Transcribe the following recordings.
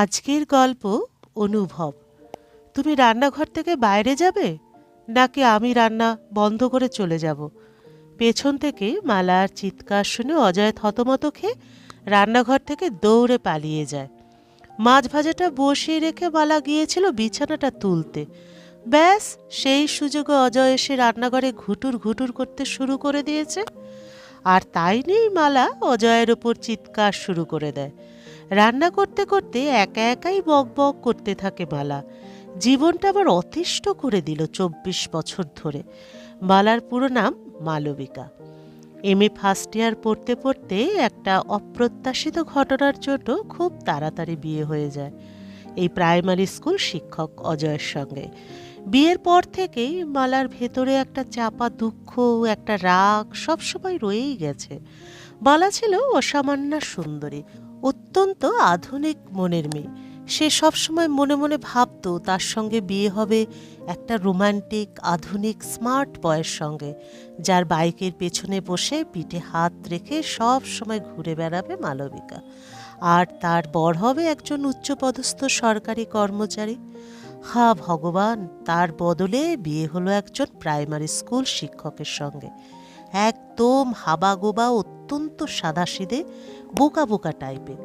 আজকের গল্প অনুভব। তুমি রান্নাঘর থেকে বাইরে যাবে, নাকি আমি রান্না বন্ধ করে চলে যাব? পেছন থেকে মালার চিৎকার শুনে অজয় থতমত খেয়ে রান্নাঘর থেকে দৌড়ে পালিয়ে যায়। মাছ ভাজাটা বসিয়ে রেখে মালা গিয়েছিল বিছানাটা তুলতে। ব্যাস, সেই সুযোগে অজয় এসে রান্নাঘরে ঘুটুর ঘুটুর করতে শুরু করে দিয়েছে। আর তাই নিয়েই মালা অজয়ের ওপর চিৎকার শুরু করে দেয়। রান্না করতে করতে একা একাই বক বক করতে থাকে মালা জীবনটা আবার অতিষ্ঠ করে দিল চব্বিশ বছর ধরে। মালার পুরো নাম Malabika. M A first year পড়তে পড়তে একটা অপ্রত্যাশিত ঘটনার জন্য খুব তাড়াতাড়ি বিয়ে হয়ে যায়। এই প্রাইমারি স্কুল শিক্ষক অজয়ের সঙ্গে। বিয়ের পর থেকেই মালার ভেতরে একটা চাপা দুঃখ, একটা রাগ সবসময় রয়েই গেছে। মালা ছিল অসামান্য সুন্দরী অত্যন্ত আধুনিক মনের মেয়ে। সে সবসময় মনে মনে ভাবতো তার সঙ্গে বিয়ে হবে একটা রোমান্টিক, আধুনিক, স্মার্ট বয়ের সঙ্গে, যার বাইকের পেছনে বসে পিঠে হাত রেখে সব সময় ঘুরে বেড়াবে মালবিকা। আর তার বর হবে একজন উচ্চপদস্থ সরকারি কর্মচারী। হা ভগবান, তার বদলে বিয়ে হলো একজন প্রাইমারি স্কুল শিক্ষকের সঙ্গে। একদম হাবাগোবা অত্যন্ত সাদাসিদে, বোকা বোকা টাইপের।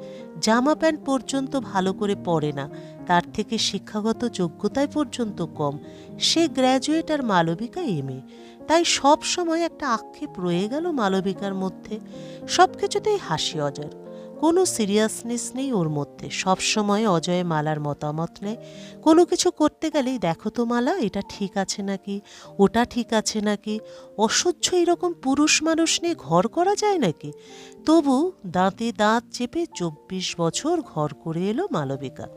জামা প্যান্ট পর্যন্ত ভালো করে পরে না, তার থেকে শিক্ষাগত যোগ্যতায় পর্যন্ত কম। সে গ্র্যাজুয়েট আর মালবিকা এমএ তাই সব সময় একটা আক্ষেপ রয়ে গেল মালবিকার মধ্যে। সব কিছুতেই হাসি অজয়ের কোনো সিরিয়াসনেস নেই ওর মধ্যে। সব সময় অজয় মালার মতামত নেয়। কোনো কিছু করতে গেলেই, দেখো তো মালা, এটা ঠিক আছে নাকি? ওটা ঠিক আছে নাকি? অসহ্য এরকম পুরুষ মানুষ নিয়ে ঘর করা যায় নাকি? তবু দাঁতে দাঁত চেপে চব্বিশ বছর ঘর করে এলো মালবিকা।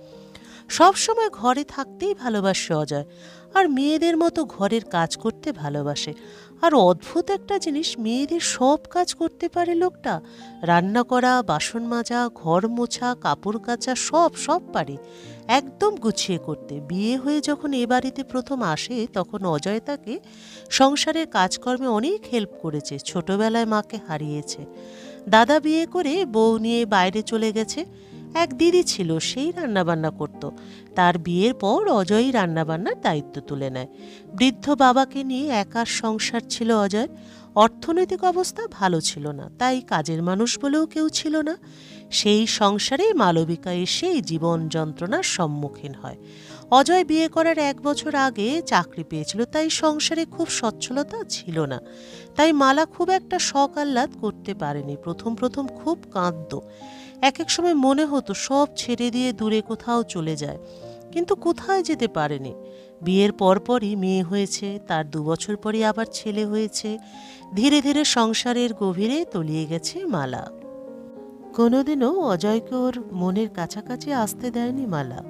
সবসময় ঘরে থাকতেই ভালোবাসে অজয়। আর মেয়েদের মতো ঘরের কাজ করতে ভালোবাসে। আর অদ্ভুত একটা জিনিস, মেয়েদের সব কাজ করতে পারে লোকটা। রান্না করা, বাসন মাজা, ঘর মোছা, কাপড় কাচা, সব সব পারে। একদম গুছিয়ে করতে। বিয়ে হয়ে যখন এ বাড়িতে প্রথম আসে, তখন অজয় তাকে সংসারের কাজকর্মে অনেক হেল্প করেছে। ছোটবেলায় মাকে হারিয়েছে। দাদা বিয়ে করে বউ নিয়ে বাইরে চলে গেছে। এক দিদি ছিল, সেই রান্নাবান্না করত। তার বিয়ের পর অজয়ই রান্নাবান্নার দায়িত্ব তুলে নেয়। বৃদ্ধ বাবাকে নিয়ে একার সংসার ছিল অজয়। অর্থনৈতিক অবস্থা ভালো ছিল না, তাই কাজের মানুষ বলেও কেউ ছিল না। সেই সংসারে মালবিকা এসে জীবন যন্ত্রণার সম্মুখীন হয়। অজয় বিয়ে করার এক বছর আগে চাকরি পেয়েছিল, তাই সংসারে খুব সচ্ছলতা ছিল না। তাই মালা খুব একটা শখ আহ্লাদ করতে পারেনি। প্রথম প্রথম খুব কাঁদত। এক এক সময় মনে হতো সব ছেড়ে দিয়ে দূরে কোথাও চলে যায়, কিন্তু কোথায় যেতে পারেনি। বিয়ের পরপরই মেয়ে হয়েছে, তার দু বছর পরই আবার ছেলে হয়েছে। ধীরে ধীরে সংসারের গভীরে তলিয়ে গেছে মালা। কোনোদিনও অজয়কে ওর মনের কাছাকাছি আসতে দেয়নি মালা।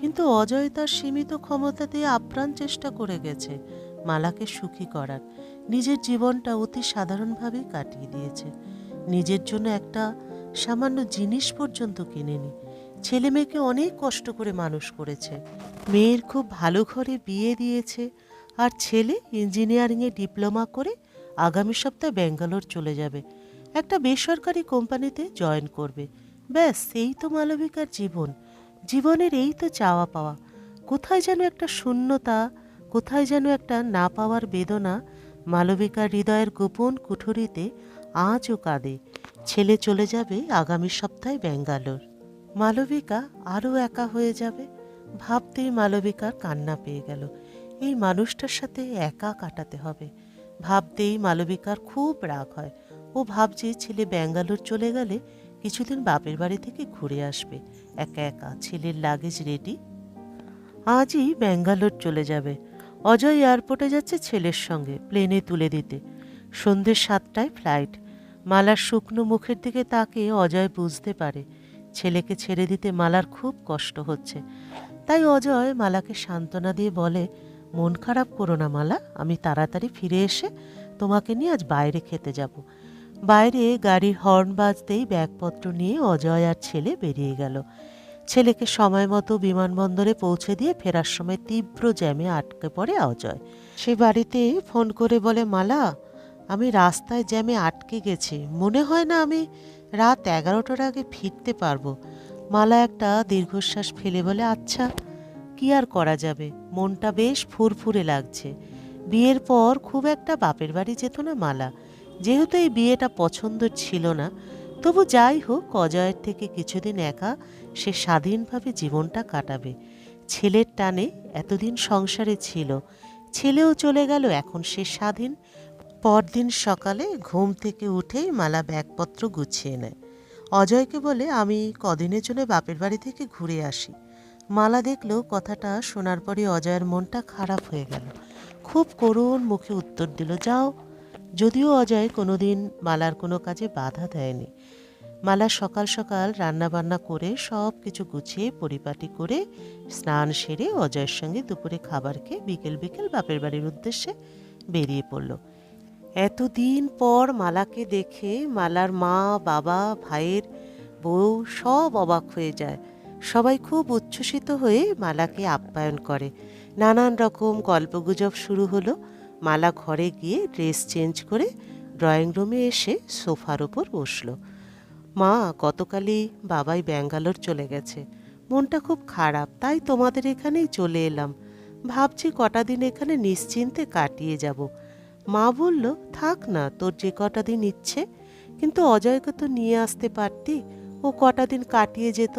কিন্তু অজয় তার সীমিত ক্ষমতা দিয়ে আপ্রাণ চেষ্টা করে গেছে মালাকে সুখী করার। নিজের জীবনটা অতি সাধারণভাবেই কাটিয়ে দিয়েছে। নিজের জন্য একটা সামান্য জিনিস পর্যন্ত কিনেনি। ছেলে মেয়েকে অনেক কষ্ট করে মানুষ করেছে। মেয়ের খুব ভালো ঘরে বিয়ে দিয়েছে আর ছেলে ইঞ্জিনিয়ারিংয়ে ডিপ্লোমা করে আগামী সপ্তাহে ব্যাঙ্গালোর চলে যাবে। একটা বেসরকারি কোম্পানিতে জয়েন করবে। ব্যাস, এই তো মালবিকার জীবন। জীবনের এই তো চাওয়া পাওয়া। কোথায় যেন একটা শূন্যতা, কোথায় যেন একটা না পাওয়ার বেদনা মালবিকার হৃদয়ের গোপন কুঠুরিতে আজও কাঁদে। ছেলে চলে যাবে আগামী সপ্তাহে ব্যাঙ্গালোর। মালবিকা আরও একা হয়ে যাবে। ভাবতেই মালবিকার কান্না পেয়ে গেল। এই মানুষটার সাথে একা কাটাতে হবে। ভাবতেই মালবিকার খুব রাগ হয়। ও ভাবছে ছেলে ব্যাঙ্গালোর চলে গেলে কিছুদিন বাপের বাড়ি থেকে ঘুরে আসবে। একা একা ছেলের লাগেজ রেডি আজই ব্যাঙ্গালোর চলে যাবে। অজয় এয়ারপোর্টে যাচ্ছে ছেলের সঙ্গে প্লেনে তুলে দিতে। সন্ধ্যে সাতটায় ফ্লাইট মালার শুকনো মুখের দিকে তাকে অজয় বুঝতে পারে। ছেলেকে ছেড়ে দিতে মালার খুব কষ্ট হচ্ছে। তাই অজয় মালাকে সান্ত্বনা দিয়ে বলে, মন খারাপ করো না মালা, আমি তাড়াতাড়ি ফিরে এসে তোমাকে নিয়ে আজ বাইরে খেতে যাব। বাইরে গাড়ির হর্ন বাজতেই ব্যাগপত্র নিয়ে অজয় আর ছেলে বেরিয়ে গেল। ছেলেকে সময় মতো বিমানবন্দরে পৌঁছে দিয়ে ফেরার সময় তীব্র জ্যামে আটকে পড়ে অজয়। সে বাড়িতে ফোন করে বলে, মালা, আমি রাস্তায় জ্যামে আটকে গেছি। মনে হয় না আমি রাত এগারোটার আগে ফিরতে পারব মালা একটা দীর্ঘশ্বাস ফেলে বলে আচ্ছা কি আর করা যাবে? মনটা বেশ ফুরফুরে লাগছে। বিয়ের পর খুব একটা বাপের বাড়ি যেত না মালা। যেহেতু এই বিয়েটা পছন্দ ছিল না, তবু যাই হোক, অজয়ের থেকে কিছুদিন একা সে স্বাধীনভাবে জীবনটা কাটাবে। ছেলের টানে এতদিন সংসারে ছিল, ছেলেও চলে গেল, এখন সে স্বাধীন। পরদিন সকালে ঘুম থেকে উঠেই মালা ব্যাগপত্র গুছিয়ে নেয়। অজয়কে বলে, আমি কদিনের জন্য বাপের বাড়ি থেকে ঘুরে আসি। মালা দেখল, কথাটা শোনার পরে অজয়ের মনটা খারাপ হয়ে গেল। খুব করুণ মুখে উত্তর দিল, যাও যদিও অজয় কোনোদিন মালার কোনো কাজে বাধা দেয়নি। মালা সকাল সকাল রান্না বান্না করে সব কিছু গুছিয়ে পরিপাটি করে স্নান সেরে অজয়ের সঙ্গে দুপুরে খাবার খেয়ে বিকেল বিকেল বাপের বাড়ির উদ্দেশ্যে বেরিয়ে পড়ল। এতদিন পর মালাকে দেখে মালার মা, বাবা, ভাইয়ের বউ সব অবাক হয়ে যায়। সবাই খুব উচ্ছ্বসিত হয়ে মালাকে আপ্যায়ন করে। নানান রকম গল্পগুজব শুরু হলো। মালা ঘরে গিয়ে ড্রেস চেঞ্জ করে ড্রয়িং রুমে এসে সোফার ওপর বসল। মা, গতকালই বাবাই ব্যাঙ্গালোর চলে গেছে। মনটা খুব খারাপ, তাই তোমাদের এখানেই চলে এলাম। ভাবছি কটা দিন এখানে নিশ্চিন্তে কাটিয়ে যাব। মা বলল, থাক না, তোর যে কটা দিন ইচ্ছে। কিন্তু অজয়কে তো নিয়ে আসতে পারতি, ও কটা দিন কাটিয়ে যেত।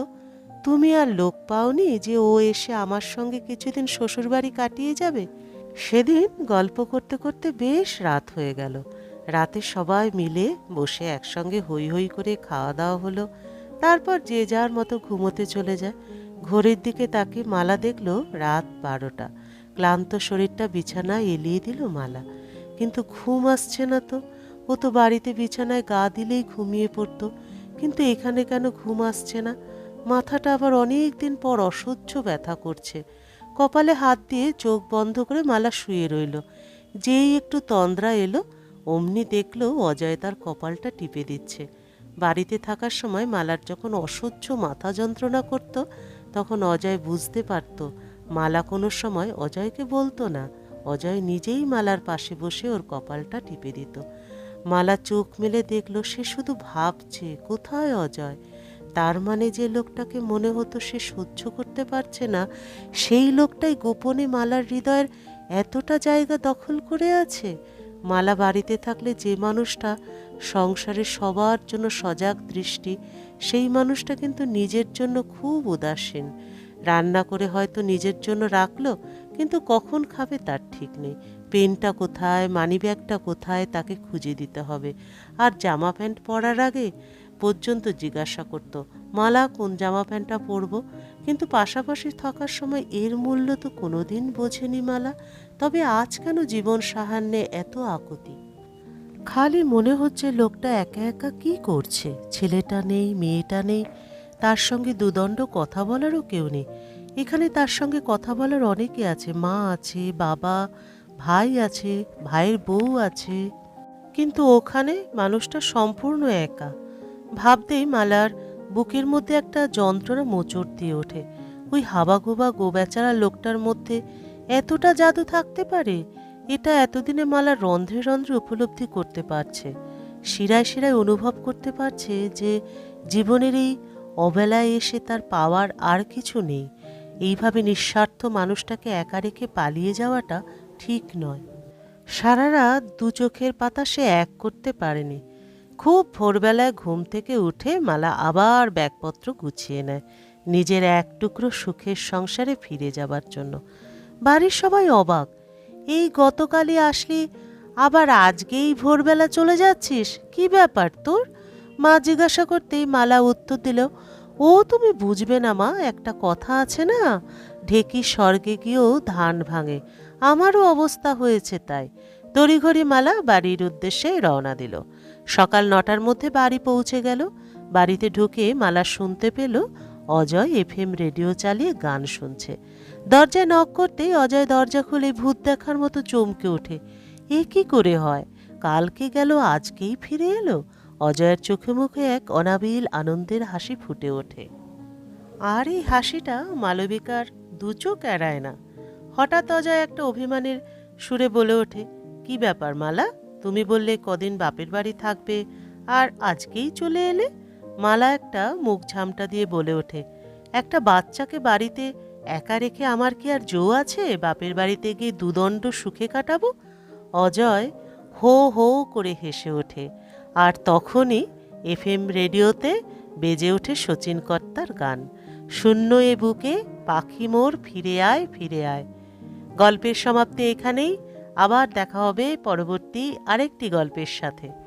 তুমি আর লোক পাওনি যে ও এসে আমার সঙ্গে কিছুদিন শ্বশুরবাড়ি কাটিয়ে যাবে? সেদিন গল্প করতে করতে বেশ রাত হয়ে গেল। রাতে সবাই মিলে বসে একসঙ্গে হই হই করে খাওয়া দাওয়া হলো। তারপর যে যার মতো ঘুমোতে চলে যায়। ঘড়ির দিকে তাকে মালা দেখল রাত বারোটা। ক্লান্ত শরীরটা বিছানায় এলিয়ে দিল মালা। কিন্তু ঘুম আসছে না তো। ও তো বাড়িতে বিছানায় গা দিলেই ঘুমিয়ে পড়তো। কিন্তু এখানে কেন ঘুম আসছে না? মাথাটা আবার অনেক দিন পর অসহ্য ব্যথা করছে। কপালে হাত দিয়ে চোখ বন্ধ করে মালা শুয়ে রইল। যেই একটু তন্দ্রা এলো, অমনি দেখল অজয় তার কপালটা টিপে দিচ্ছে। বাড়িতে থাকার সময় মালার যখন অসহ্য মাথা যন্ত্রণা করত, তখন অজয় বুঝতে পারত, মালা কোনো সময় অজয়কে বলতো না। অজয় নিজেই মালার পাশে বসে ওর কপালটা টিপে দিত। মালা চোখ মেলে দেখল, সে শুধু ভাবছে, কোথায় অজয়? তার মানে যে লোকটাকে মনে হতো সে সহ্য করতে পারছে না, সেই লোকটাই গোপনে মালার হৃদয়ের এতটা জায়গা দখল করে আছে। মালা বাড়িতে থাকলে যে মানুষটা সংসারে সবার জন্য সজাগ দৃষ্টি, সেই মানুষটা কিন্তু নিজের জন্য খুব উদাসীন। রান্না করে হয়তো নিজের জন্য রাখল, কিন্তু কখন খাবে তার ঠিক নেই। পেনটা কোথায়, মানিব্যাগটা কোথায়, তাকে খুঁজে দিতে হবে। আর জামা প্যান্ট পরার আগে পর্যন্ত জিজ্ঞাসা করত, মালা কোন জামা প্যান্টটা পরব? কিন্তু পাশাপাশি থাকার সময় এর মূল্য তো কোনোদিন বোঝেনি মালা। তবে আজ কেন জীবন সাহান্যে এত আকুতি খালি মনে হচ্ছে লোকটা একা একা কি করছে? ছেলেটা নেই, মেয়েটা নেই। তার সঙ্গে দুদণ্ড কথা বলারও কেউ নেই। এখানে তার সঙ্গে কথা বলার অনেকে আছে, মা আছে, বাবা, ভাই আছে, ভাইয়ের বউ আছে। কিন্তু ওখানে মানুষটা সম্পূর্ণ একা। ভাবতেই মালার বুকের মধ্যে একটা যন্ত্রণা মোচড় দিয়ে ওঠে। ওই হাবাগোবা গোবেচারা লোকটার মধ্যে এতটা জাদু থাকতে পারে? এটা এতদিনে মালা রন্ধ্রে রন্ধ্রে উপলব্ধি করতে পারছে। শিরায় শিরায় অনুভব করতে পারছে যে জীবনের এই অবেলায় এসে তার পাওয়ার আর কিছু নেই। এইভাবে নিঃস্বার্থ মানুষটাকে একা রেখে পালিয়ে যাওয়াটা ঠিক নয়। সারা রাত দু চোখের পাতা সে এক করতে পারেনি। খুব ভোরবেলায় ঘুম থেকে উঠে মালা আবার ব্যাগপত্র গুছিয়ে নেয়, নিজের এক টুকরো সুখের সংসারে ফিরে যাবার জন্য। বাড়ির সবাই অবাক, এই গতকালই আসলি, আবার আজকেই ভোরবেলা চলে যাচ্ছিস? কি ব্যাপার তোর? মা জিজ্ঞাসা করতেই মালা উত্তর দিল, ও তুমি বুঝবে না মা, একটা কথা আছে না, ঢেকি স্বর্গে গিয়েও ধান ভাঙে, আমারও অবস্থা হয়েছে তাই। তড়িঘড়ি মালা বাড়ির উদ্দেশ্যে রওনা দিল। সকাল নটার মধ্যে বাড়ি পৌঁছে গেল। বাড়িতে ঢুকে মালা শুনতে পেল, অজয় এফএম রেডিও চালিয়ে গান শুনছে। দরজায় নক করতেই অজয় দরজা খুলে ভূত দেখার মতো চমকে ওঠে। এ কি করে হয়? কালকে গেল, আজকেই ফিরে এলো? অজয়ের চোখে মুখে এক অনাবিল আনন্দের হাসি ফুটে ওঠে। আর এই হাসিটা মালবিকার দু চোখ এড়ায় না। হঠাৎ অজয় একটা অভিমানের সুরে বলে ওঠে, কি ব্যাপার মালা? তুমি বললে কদিন বাপের বাড়ি থাকবে, আর আজকেই চলে এলে? মালা একটা মুখ ঝামটা দিয়ে বলে ওঠে, একটা বাচ্চাকে বাড়িতে একা রেখে আমার কি আর জো আছে? বাপের বাড়িতে গিয়ে দুদণ্ড সুখে কাটাবো? অজয় হো হো করে হেসে ওঠে, আর তখনই এফএম রেডিওতে বেজে ওঠে শচীন কর্তার গান। শূন্য এ বুকে পাখি মোর ফিরে আয় ফিরে আয়। গল্পের সমাপ্তি এখানেই। আবার দেখা হবে পরবর্তী আরেকটি গল্পের সাথে।